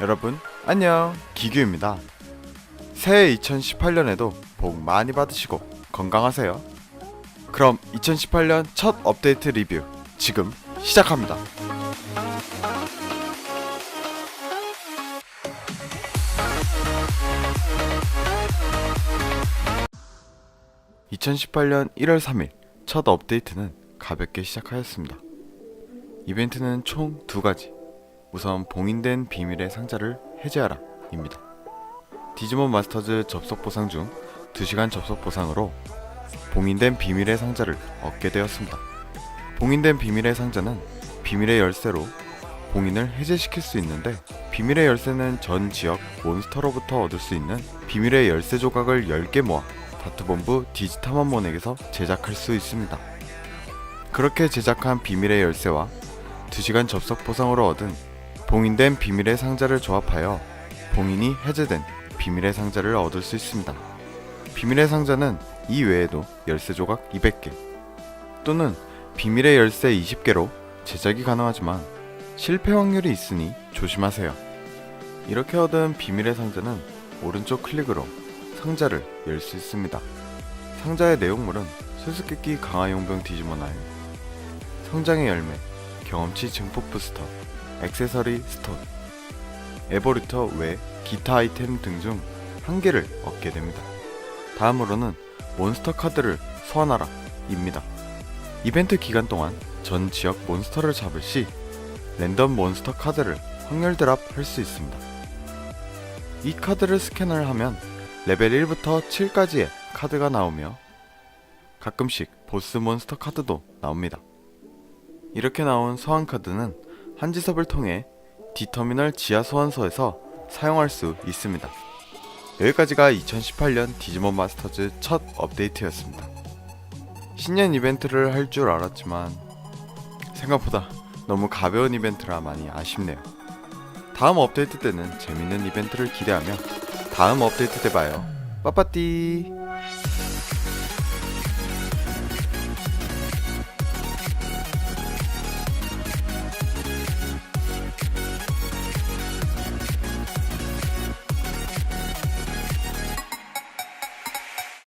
여러분 안녕 기규입니다. 새해 2018년에도 복 많이 받으시고 건강하세요. 그럼 2018년 첫 업데이트 리뷰 지금 시작합니다. (2018년 1월 3일) 첫 업데이트는 가볍게 시작하였습니다. 이벤트는 총 두 가지. 우선 봉인된 비밀의 상자를 해제하라 입니다. 디지몬 마스터즈 접속 보상 중 2시간 접속 보상으로 봉인된 비밀의 상자를 얻게 되었습니다. 봉인된 비밀의 상자는 비밀의 열쇠로 봉인을 해제시킬 수 있는데 비밀의 열쇠는 전 지역 몬스터로부터 얻을 수 있는 비밀의 열쇠 조각을 10개 모아 다트본부 디지타만몬에게서 제작할 수 있습니다. 그렇게 제작한 비밀의 열쇠와 2시간 접속 보상으로 얻은 봉인된 비밀의 상자를 조합하여 봉인이 해제된 비밀의 상자를 얻을 수 있습니다. 비밀의 상자는 이 외에도 열쇠 조각 200개 또는 비밀의 열쇠 20개로 제작이 가능하지만 실패 확률이 있으니 조심하세요. 이렇게 얻은 비밀의 상자는 오른쪽 클릭으로 상자를 열 수 있습니다. 상자의 내용물은 수수께끼 강화용병 디지몬알, 성장의 열매, 경험치 증폭 부스터, 액세서리 스톤, 에버리터 외 기타 아이템 등 중 한 개를 얻게 됩니다. 다음으로는 몬스터 카드를 소환하라 입니다. 이벤트 기간 동안 전 지역 몬스터를 잡을 시 랜덤 몬스터 카드를 확률 드랍할 수 있습니다. 이 카드를 스캔을 하면 레벨 1부터 7까지의 카드가 나오며 가끔씩 보스 몬스터 카드도 나옵니다. 이렇게 나온 소환 카드는 한지섭을 통해 디터미널 지하 소환소에서 사용할 수 있습니다. 여기까지가 2018년 디지몬 마스터즈 첫 업데이트였습니다. 신년 이벤트를 할 줄 알았지만 생각보다 너무 가벼운 이벤트라 많이 아쉽네요. 다음 업데이트 때는 재밌는 이벤트를 기대하며 다음 업데이트 때 봐요. 빠빠띠